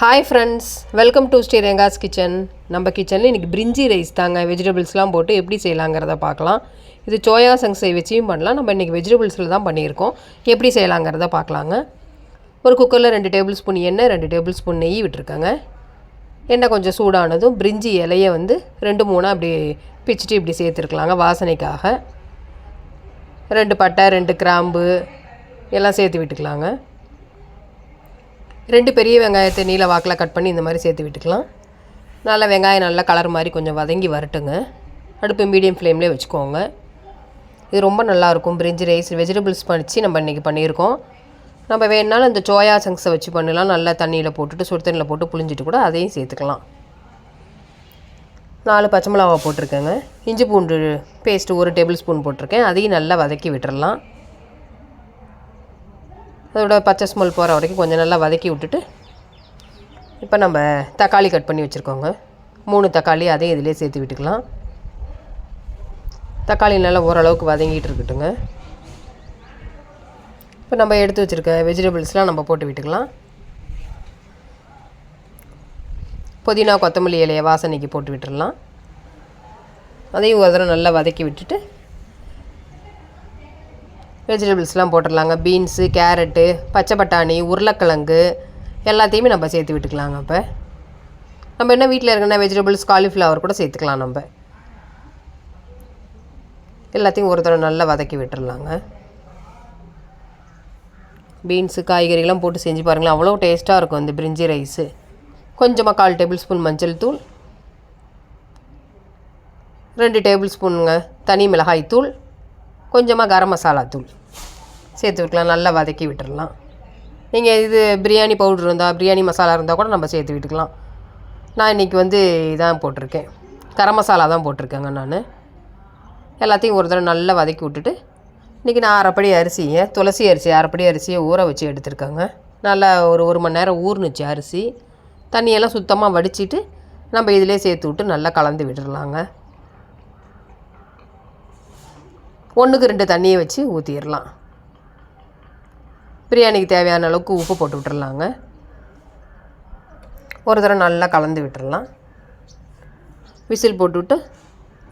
Hi friends welcome to Sriranga's kitchen நம்ம கிச்சனில் இன்றைக்கி பிரிஞ்சி ரைஸ் தாங்க. வெஜிடபிள்ஸ்லாம் போட்டு எப்படி செய்யலாங்கிறத பார்க்கலாம். இது சோயா சங்ஸை வச்சியும் பண்ணலாம். நம்ம இன்றைக்கி வெஜிடபிள்ஸில் தான் பண்ணியிருக்கோம். எப்படி செய்யலாங்கிறத பார்க்கலாங்க. ஒரு குக்கரில் ரெண்டு டேபிள் ஸ்பூன் எண்ணெய் ரெண்டு டேபிள் ஸ்பூன் நெய் விட்டுருக்கேங்க. எண்ணெய் கொஞ்சம் சூடானதும் பிரிஞ்சி இலையை வந்து ரெண்டு மூணாக அப்படி பிச்சுட்டு இப்படி சேர்த்துருக்கலாங்க வாசனைக்காக. ரெண்டு பட்டை ரெண்டு கிராம்பு எல்லாம் சேர்த்து விட்டுக்கலாங்க. ரெண்டு பெரிய வெங்காயத்தை நீல வாக்கில் கட் பண்ணி இந்த மாதிரி சேர்த்து விட்டுக்கலாம். நல்லா வெங்காயம் நல்லா கலர் மாதிரி கொஞ்சம் வதங்கி வரட்டுங்க. அடுப்பு மீடியம் ஃப்ளேம்லேயே வச்சுக்கோங்க. இது ரொம்ப நல்லாயிருக்கும் பிரிஞ்சி ரைஸ் வெஜிடபிள்ஸ் பண்ணிச்சு நம்ம இன்றைக்கி பண்ணியிருக்கோம். நம்ம வேணுனாலும் இந்த சோயா சங்ஸை வச்சு பண்ணலாம். நல்லா தண்ணியில் போட்டுட்டு சுடு தண்ணியில் போட்டு புளிஞ்சிட்டு கூட அதையும் சேர்த்துக்கலாம். நாலு பச்சை மிளகா போட்டிருக்கேங்க. இஞ்சி பூண்டு பேஸ்ட்டு ஒரு டேபிள் ஸ்பூன் போட்டிருக்கேன். அதையும் நல்லா வதக்கி விட்டுடலாம் அதோட பச்சை ஸ்மெல் போகிற வரைக்கும் கொஞ்சம் நல்லா வதக்கி விட்டுட்டு இப்போ நம்ம தக்காளி கட் பண்ணி வச்சுருக்கோங்க. மூணு தக்காளி அதையும் இதிலே சேர்த்து விட்டுக்கலாம். தக்காளி நல்லா ஓரளவுக்கு வதங்கிட்டு இருக்கட்டுங்க. இப்போ நம்ம எடுத்து வச்சுருக்க வெஜிடபிள்ஸ்லாம் நம்ம போட்டு விட்டுக்கலாம். புதினா கொத்தமல்லி இலையை வாசனைக்கு போட்டு விட்டுடலாம் அதையும் ஒரு தடவை நல்லா வதக்கி விட்டுட்டு வெஜிடபிள்ஸ்லாம் போட்டுடலாங்க. பீன்ஸு கேரட்டு பச்சை பட்டாணி உருளைக்கிழங்கு எல்லாத்தையுமே நம்ம சேர்த்து விட்டுக்கலாங்க அப்போ. நம்ம என்ன வீட்டில் இருக்கிற வெஜிடபிள்ஸ் காலிஃப்ளவர் கூட சேர்த்துக்கலாம் நம்ம. எல்லாத்தையும் ஒரு தடவை நல்லா வதக்கி விட்டுடலாங்க பீன்ஸு காய்கறிலாம் போட்டு செஞ்சு பாருங்களேன். அவ்வளோ டேஸ்ட்டாக இருக்கும் இந்த பிரிஞ்சி ரைஸு. கொஞ்சமாக கால் டேபிள் ஸ்பூன் மஞ்சள் தூள். ரெண்டு டேபிள் ஸ்பூனுங்க தனி மிளகாய் தூள். கொஞ்சமாக கரம் மசாலா தூள். சேர்த்து விட்டுக்கலாம் நல்லா வதக்கி விட்டுடலாம் நீங்கள் இது பிரியாணி பவுட்ரு இருந்தால் பிரியாணி மசாலா இருந்தால் கூட நம்ம சேர்த்து விட்டுக்கலாம். நான் இன்றைக்கி வந்து இதான் போட்டிருக்கேன். கரம் மசாலா தான் போட்டிருக்கேங்க நான். எல்லாத்தையும் ஒரு தடவை நல்லா வதக்கி விட்டுட்டு இன்றைக்கி நான் அரைப்படி அரிசியை துளசி அரிசி அரைப்படி அரிசியை ஊற வச்சு எடுத்திருக்காங்க. நல்லா ஒரு ஒரு மணி நேரம் ஊர்னுச்சு அரிசி. தண்ணியெல்லாம் சுத்தமாக வடிச்சிட்டு நம்ம இதிலே சேர்த்து விட்டு நல்லா கலந்து விட்டுடலாங்க ஒன்றுக்கு ரெண்டு தண்ணியை வச்சு ஊற்றிடலாம் பிரியாணிக்கு தேவையான அளவுக்கு உப்பு போட்டு விட்டுடலாங்க ஒரு தடவை நல்லா கலந்து விட்டுடலாம் விசில் போட்டுவிட்டு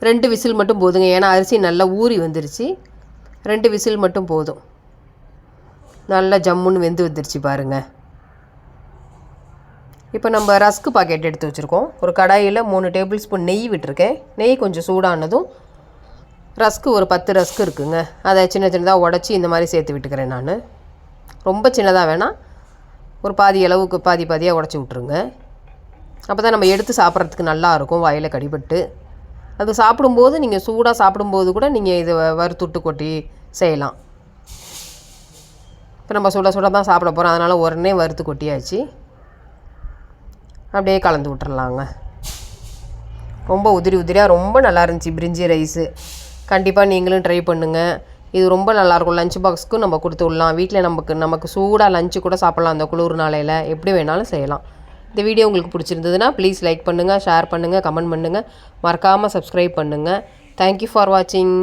ரெண்டு விசில் மட்டும் போதுங்க. ஏன்னா அரிசி நல்லா ஊறி வந்துருச்சு. ரெண்டு விசில் மட்டும் போதும். நல்லா ஜம்முன்னு வெந்து வந்துருச்சு பாருங்கள் இப்போ நம்ம ரஸ்க்கு பாக்கெட் எடுத்து வச்சுருக்கோம். ஒரு கடாயில் மூணு டேபிள் ஸ்பூன் நெய் விட்டுருக்கேன். நெய் கொஞ்சம் சூடானதும் ரஸ்க்கு ஒரு பத்து ரஸ்க்கு இருக்குங்க. அதை சின்ன சின்னதாக உடச்சி இந்த மாதிரி சேர்த்து விட்டுக்கிறேன் நான். ரொம்ப சின்னதாக வேணாம் ஒரு பாதி அளவுக்கு பாதி பாதியாக உடச்சி விட்ருங்க அப்போ தான் நம்ம எடுத்து சாப்பிட்றதுக்கு நல்லா இருக்கும் வாயில் கடிபட்டு. அது சாப்பிடும்போது நீங்கள் சூடாக சாப்பிடும்போது கூட நீங்கள் இதை வறுத்துட்டு கொட்டி செய்யலாம். இப்போ நம்ம சுட சுட தான் சாப்பிட போகிறோம் அதனால் உடனே வறுத்து கொட்டியாச்சு. அப்படியே கலந்து விட்டுறலாங்க. ரொம்ப உதிரி உதிரியாக ரொம்ப நல்லா இருந்துச்சு. பிரிஞ்சி ரைஸு. கண்டிப்பாக நீங்களும் ட்ரை பண்ணுங்கள் இது ரொம்ப நல்லாயிருக்கும். லஞ்ச் பாக்ஸ்க்கும் நம்ம கொடுத்து விடலாம். வீட்டில் நமக்கு நமக்கு சூடாக லஞ்சு கூட சாப்பிட்லாம் அந்த குளிர் நாளையில். எப்படி வேணாலும் செய்யலாம். இந்த வீடியோ உங்களுக்கு பிடிச்சிருந்ததுன்னா ப்ளீஸ் லைக் பண்ணுங்கள் ஷேர் பண்ணுங்கள் கமெண்ட் பண்ணுங்கள் மறக்காமல் சப்ஸ்கிரைப் பண்ணுங்கள் தேங்க்யூ ஃபார் வாட்சிங்